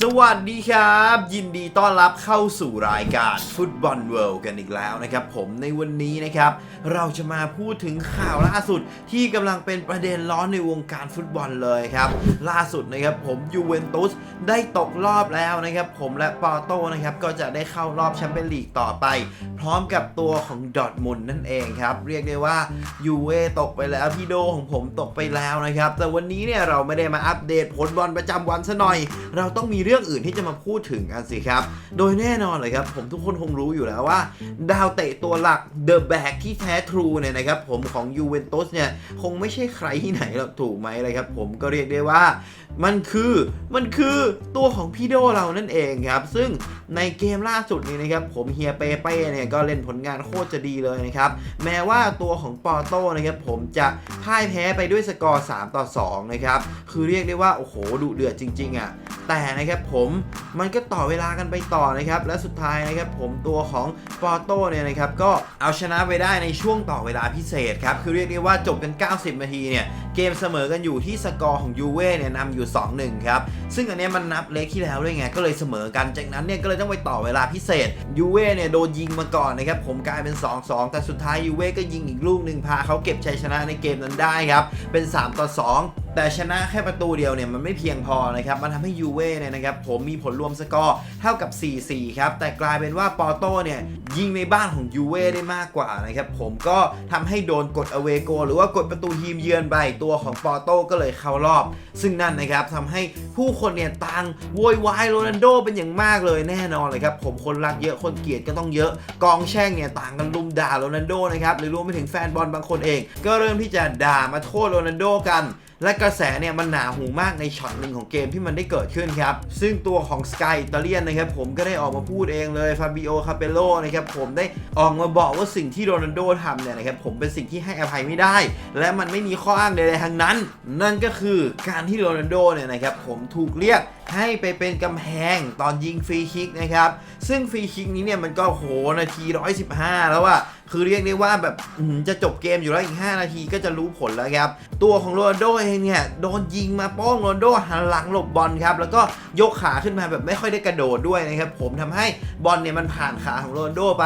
สวัสดีครับ ยินดีต้อนรับเข้าสู่รายการฟุตบอลเวิลด์กันอีกแล้วนะครับผมในวันนี้นะครับ เราจะมาพูดถึงข่าวล่าสุดที่กำลังเป็นประเด็นร้อนในวงการฟุตบอลเลยครับ ล่าสุดนะครับผมยูเวนตุสได้ตกรอบแล้วนะครับ ผมและปอร์โตนะครับก็จะได้เข้ารอบแชมเปี้ยนลีกต่อไป พร้อมกับตัวของดอร์ทมุนนั่นเองครับ เรียกได้ว่ายูเวตกไปแล้วพี่โดของผมตกไปแล้วนะครับ แต่วันนี้เนี่ยเราไม่ได้มาอัปเดตผลบอลประจำวันซะหน่อย เราต้องมีเรื่องอื่นที่จะมาพูดถึงกันสิครับ โดยแน่นอนเลยครับผมทุกคนคงรู้อยู่แล้วว่า ดาวเตะตัวหลักเดอะแบกที่แท้ทรูเนี่ยนะครับผมของยูเวนตุสเนี่ยคงไม่ใช่ใครที่ไหนหรอกถูกไหมเลยครับผมก็เรียกได้ว่ามันคือมันคือตัวของพี่โดเรานั่นเองครับ ซึ่งในเกมล่าสุดนี้นะครับผมเฮียเปเป้เนี่ยก็เล่นผลงานโคตรจะดีเลยนะครับ แม้ว่าตัวของปอโต้นะครับผมจะพ่ายแพ้ไปด้วยสกอร์ 3 ต่อ 2 นะครับ คือเรียกได้ว่า โอ้โหดุเดือดจริง ๆอะแต่นะครับผมมันก็ต่อเวลากันไปต่อนะครับและสุดท้ายนะครับผมตัวของปอโต้เนี่ยนะครับก็เอาชนะไปได้ในช่วงต่อเวลาพิเศษครับคือเรียกได้ว่าจบกัน 90 นาทีเนี่ยเกมเสมอกันอยู่ที่สกอร์ของยูเว่เนี่ยนำอยู่ 2-1 ครับ ซึ่งอันนี้มันนับเล็กที่แล้วด้วยไง ก็เลยเสมอกันจากนั้นเนี่ยก็เลยต้องไปต่อเวลาพิเศษยูเว่เนี่ยโดนยิงมาก่อนนะครับผมกลายเป็น 2-2 แต่สุดท้ายยูเว่ก็ยิงอีกลูกหนึ่งพาเขาเก็บชัยชนะในเกมนั้นได้ครับเป็น3ต่อ2 แต่ชนะแค่ประตูเดียวเนี่ยมันไม่เพียงพอนะครับ มันทำให้ยูเว่เนี่ยนะครับผมมีผลรวมสกอร์เท่ากับ 4-4 ครับ แต่กลายเป็นว่าปอโต้เนี่ยยิงในบ้านของยูเว่ได้มากกว่านะครับ ผมก็ทำให้โดนกดอเวโก หรือว่ากดประตูทีมเยือนไปตัวของปอโต้ก็เลยเข้ารอบ ซึ่งนั่นนะครับทำให้ผู้คนเนี่ยต่างโวยวายโรนัลโดเป็นอย่างมากเลยแน่นอนเลยครับผมคนรักเยอะคนเกลียดก็ต้องเยอะ กองแช่งเนี่ยต่างกันลุมด่าโรนัลโดนะครับหรือรวมไปถึงแฟนบอลบางคนเอง ก็เริ่มที่จะด่ามาโทษโรนัลโดกัน และกระแสเนี่ยมันหนาหูมากในช็อตหนึ่งของเกมที่มันได้เกิดขึ้นครับ ซึ่งตัวของสกายอิตาเลียนนะครับผมก็ได้ออกมาพูดเองเลยฟาบิโอคาเปโลนะครับผมได้ออกมาบอกว่าสิ่งที่โรนัลโดทำเนี่ยนะครับผมเป็นสิ่งที่ให้อภัยไม่ได้ และมันไม่มีข้ออ้างใดๆทั้งนั้น นั่นก็คือการที่โรนัลโดเนี่ยนะครับผมถูกเรียกให้ไปเป็นกำแพงตอนยิงฟรีคิกนะครับ ซึ่งฟรีคิกนี้เนี่ยมันก็โหนาที 115 แล้วอะคือเรียกได้ว่าแบบจะจบเกมอยู่แล้วอีก 5 นาทีก็จะรู้ผลแล้วครับ ตัวของโรนโดเองเนี่ยโดนยิงมาป้องโรนโดหันหลังหลบบอลครับ แล้วก็ยกขาขึ้นมาแบบไม่ค่อยได้กระโดดด้วยนะครับ ผมทำให้บอลเนี่ยมันผ่านขาของโรนโดไป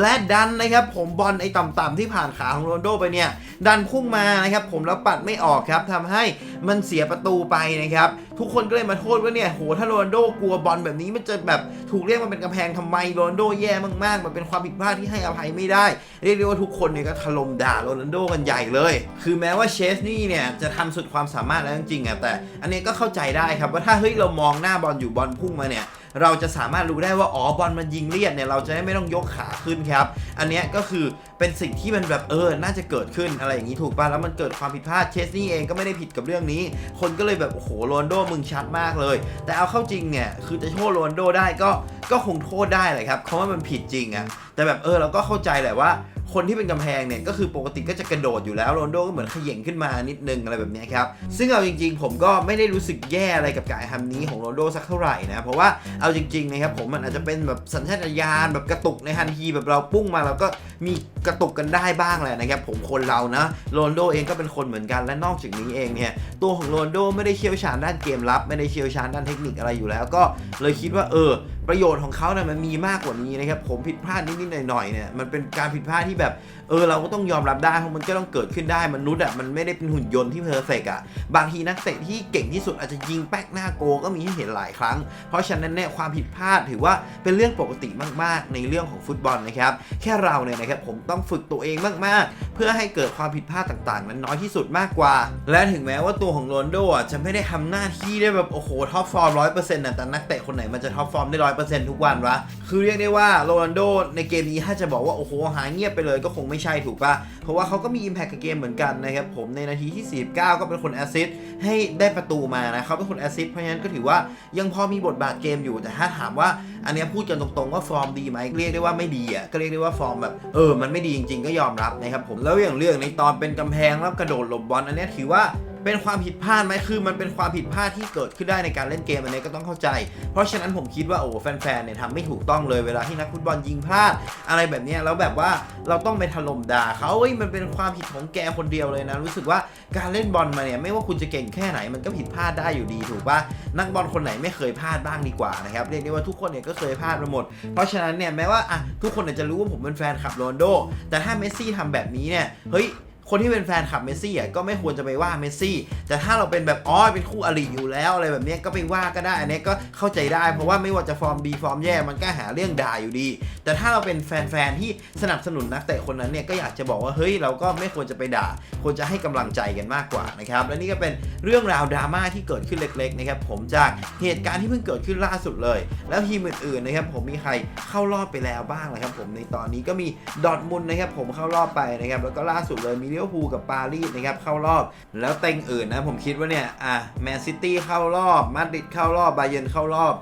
และดันนะครับ ผมบอลไอ้ต่ำๆที่ผ่านขาของโรนโดไปเนี่ยดันพุ่งมานะครับผมแล้วปัดไม่ออกครับทำให้มันเสียประตูไปนะครับ ทุกคนก็เลยมาโทษว่าเนี่ยโหถ้าโรนโดกลัวบอลแบบนี้มันจะแบบถูกเรียกมาเป็นกำแพงทำไมโรนโดแย่มากๆ มันเป็นความผิดพลาดที่ให้อภัยไม่ได้ เรียกได้ว่าทุกคนเนี่ยก็ถล่มด่าโรนันโดกันใหญ่เลย คือแม้ว่าเชสนี่เนี่ยจะทำสุดความสามารถแล้วจริงๆอะแต่ อันนี้ก็เข้าใจได้ครับว่าถ้าเฮ้ยเรามองหน้าบอลอยู่บอลพุ่งมาเนี่ย เราจะสามารถรู้ได้ว่าอ๋อบอลมันยิงเลียดเนี่ยเราจะได้ไม่ต้องยกขาขึ้นครับ อันนี้ก็คือเป็นสิ่งที่มันแบบเออน่าจะเกิดขึ้นอะไรอย่างนี้ถูกป่ะแล้วมันเกิดความผิดพลาดเชสนี่เองก็ไม่ได้ผิดกับเรื่องนี้ คนก็เลยแบบโอ้โหโรนโดมึงชัดมากเลย แต่เอาเข้าจริงเนี่ยคือจะโทษโรนโดได้ก็ก็คงโทษได้แหละครับเพราะว่ามันผิดจริงอะแต่แบบเออเราก็เข้าใจแหละว่า คนที่เป็นกำแพงเนี่ยก็คือปกติก็จะกระโดดอยู่แล้วโรนโดก็เหมือนเขย่งขึ้นมานิดนึงอะไรแบบนี้ครับซึ่งเอาจริง ๆ ผมก็ไม่ได้รู้สึกแย่อะไรกับการทำนี้ของโรนโดสักเท่าไหร่นะเพราะว่าเอาจริงๆนะครับผมมันอาจจะเป็นแบบสัญชาตญาณแบบกระตุกในทันทีแบบเราปุ้งมาเราก็มีกระตุกกันได้บ้างแหละนะครับผมคนเรานะโรนโดเองก็เป็นคนเหมือนกันและนอกจากนี้เองเนี่ยตัวของโรนโดไม่ได้เชี่ยวชาญด้านเกมรับ ไม่ได้เชี่ยวชาญด้านเทคนิคอะไรอยู่แล้ว ก็เลยคิดว่าเออ ประโยชน์ของเขาเนี่ยมันมีมากกว่านี้นะครับผมผิดพลาดนิดๆหน่อยๆเนี่ยมันเป็นการผิดพลาดที่แบบเออเราก็ต้องยอมรับได้เพราะมันก็ต้องเกิดขึ้นได้มนุษย์อะมันไม่ได้เป็นหุ่นยนต์ที่เพอร์เฟกอะบางทีนักเตะที่เก่งที่สุดอาจจะยิงแป๊กหน้าโกก็มีให้เห็นหลายครั้ง เพราะฉะนั้นเนี่ยความผิดพลาดถือว่าเป็นเรื่องปกติมากๆ ในเรื่องของฟุตบอลนะครับแค่เราเนี่ยนะครับผมต้องฝึกตัวเองมากๆ เพื่อให้เกิดความผิดพลาดต่างๆ นั้นน้อยที่สุดมากกว่า และถึงแม้ว่าตัวของโรนลโดอะจะไม่ได้ทำหน้าที่ได้แบบโอ้โหท็อปฟอร์มร้อยเปอร์เซ็นต์นะแต่นักเตะคนไหนมันจะท็อปฟอร์มได้ร้อยเปอร์เซ็นต์ทุกวันวะ คือเรียกได้ว่าโรนัลโดในเกมนี้ถ้าจะบอกว่า โอ้โห หายเงียบไปเลยก็คงไม่ใช่ถูกปะเพราะว่าเขาก็มีอิมแพคกับเกมเหมือนกันนะครับผมในนาทีที่ 49 ก็เป็นคนแอสซิสต์ให้ได้ประตูมานะเขาเป็นคนแอสซิสต์เพราะฉะนั้นก็ถือว่ายังพอมีบทบาทเกมอยู่แต่ถ้าถามว่าอันนี้พูดกันตรงๆว่าฟอร์มดีไหมเรียกได้ว่าไม่ดีอะก็เรียกได้ว่าฟอร์มแบบเออมันไม่ดีจริง ๆ ก็ยอมรับนะครับผมแล้วอย่างเรื่องในตอนเป็นกำแพงแล้วกระโดดหลบบอลอันนี้ถือว่า เป็นความผิดพลาดไหมคือมันเป็นความผิดพลาดที่เกิดขึ้นได้ในการเล่นเกมอันนี้ก็ต้องเข้าใจ เพราะฉะนั้นผมคิดว่าโอ้แฟนๆเนี่ยทำไม่ถูกต้องเลยเวลาที่นักฟุตบอลยิงพลาดอะไรแบบนี้แล้วแบบว่าเราต้องไปถล่มด่าเขาเอ้ยมันเป็นความผิดของแกคนเดียวเลยนะ รู้สึกว่าการเล่นบอลมาเนี่ยไม่ว่าคุณจะเก่งแค่ไหนมันก็ผิดพลาดได้อยู่ดีถูกปะนักบอลคนไหนไม่เคยพลาดบ้างดีกว่านะครับเรียกได้ว่าทุกคนเนี่ยก็เคยพลาดมาหมด เพราะฉะนั้นเนี่ยแม้ว่าอะทุกคนเนี่ยจะรู้ว่าผมเป็นแฟนคลับโรนโด แต่ถ้าเมสซี่ทำแบบนี้เนี่ยเฮ้ย คนที่เป็นแฟนคลับเมสซี่อะก็ไม่ควรจะไปว่าเมสซี่ แต่ถ้าเราเป็นแบบอ๋อเป็นคู่อริอยู่แล้วอะไรแบบนี้ก็ไปว่าก็ได้ อันนี้ก็เข้าใจได้ เพราะว่าไม่ว่าจะฟอร์มดีฟอร์มแย่มันก็หาเรื่องด่าอยู่ดี แต่ถ้าเราเป็นแฟนๆที่สนับสนุนนักเตะคนนั้นเนี่ยก็อยากจะบอกว่าเฮ้ยเราก็ไม่ควรจะไปด่า ควรจะให้กำลังใจกันมากกว่านะครับและนี่ก็เป็นเรื่องราวดราม่าที่เกิดขึ้นเล็กๆนะครับผมจากเหตุการณ์ที่เพิ่งเกิดขึ้นล่าสุดเลย แล้วทีมอื่นๆนะครับผมมีใครเข้ารอบไปแล้วบ้างนะครับผมในตอนนี้ก็มีดอทมุนนะครับผมเข้ารอบไปนะครับแล้วก็ล่าสุดเลยมีเยวภูลกับปารีสนะครับเข้ารอบ แล้วเต็งอื่นนะผมคิดว่าเนี่ยอะแมนซิตี้เข้ารอบมาดริดเข้ารอบบาเยนเข้ารอบ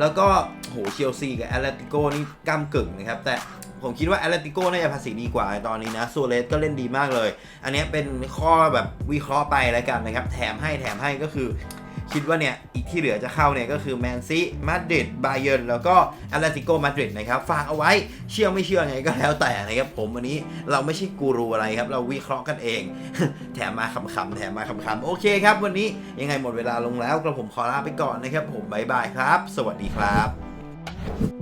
แล้วก็โหเชลซีกับแอตเลติโกนี่ก้ากึ่งนะครับแต่ผมคิดว่าแอตเลติโกน่าจะภาษีดีกว่าตอนนี้นะโซเลสก็เล่นดีมากเลย อันนี้เป็นข้อแบบวิเคราะห์ไปแล้วกันนะครับ แถมให้แถมให้ก็คือ คิดว่าเนี่ย อีกที่เหลือจะเข้าเนี่ยก็คือแมนซีมาดริดบาเยิร์นแล้วก็แอตเลติโกมาดริดนะครับฝากเอาไว้เชื่อไม่เชื่อไงก็แล้วแต่นะครับผมวันนี้เราไม่ใช่กูรูอะไรครับ เราวิเคราะห์กันเอง แถมมาขำๆแถมมาขำๆโอเคครับ วันนี้ยังไงหมดเวลาลงแล้วกระผมขอลาไปก่อนนะครับผมบายบายครับ สวัสดีครับ